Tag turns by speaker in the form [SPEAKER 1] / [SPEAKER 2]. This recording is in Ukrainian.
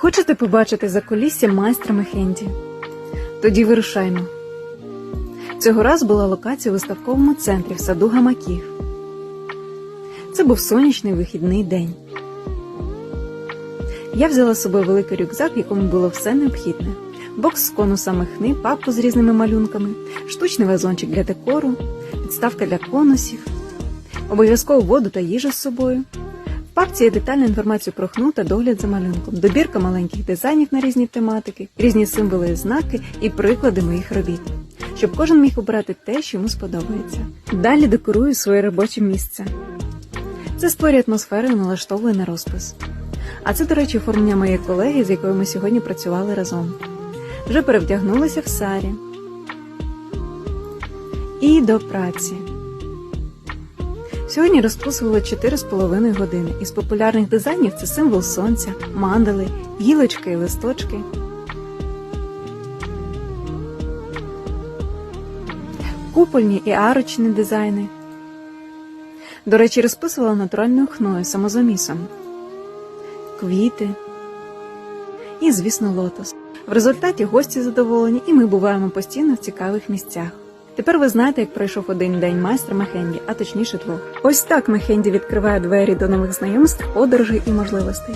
[SPEAKER 1] Хочете побачити закулісся майстра Мехенді? Тоді вирушаймо. Цього разу була локація у виставковому центрі в саду гамаків. Це був сонячний вихідний день. Я взяла з собою великий рюкзак, в якому було все необхідне: бокс з конусами хни, папку з різними малюнками, штучний вазончик для декору, підставка для конусів, обов'язково воду та їжу з собою. Є детальна інформація про хну та догляд за малюнком, добірка маленьких дизайнів на різні тематики, різні символи і знаки і приклади моїх робіт, щоб кожен міг обрати те, що йому сподобається. Далі декорую своє робоче місце. Це створює атмосферу і налаштовує на розпис. А це, до речі, оформлення моєї колеги, з якою ми сьогодні працювали разом. Вже перевдягнулася в сарі. І до праці. Сьогодні розписували 4,5 години. Із популярних дизайнів це символ сонця, мандали, гілочки і листочки. Купольні і арочні дизайни. До речі, розписувала натуральною хною самозамісом. Квіти і, звісно, лотос. В результаті гості задоволені, і ми буваємо постійно в цікавих місцях. Тепер ви знаєте, як пройшов один день майстра Мехенді, а точніше двох. Ось так Мехенді відкриває двері до нових знайомств, подорожей і можливостей.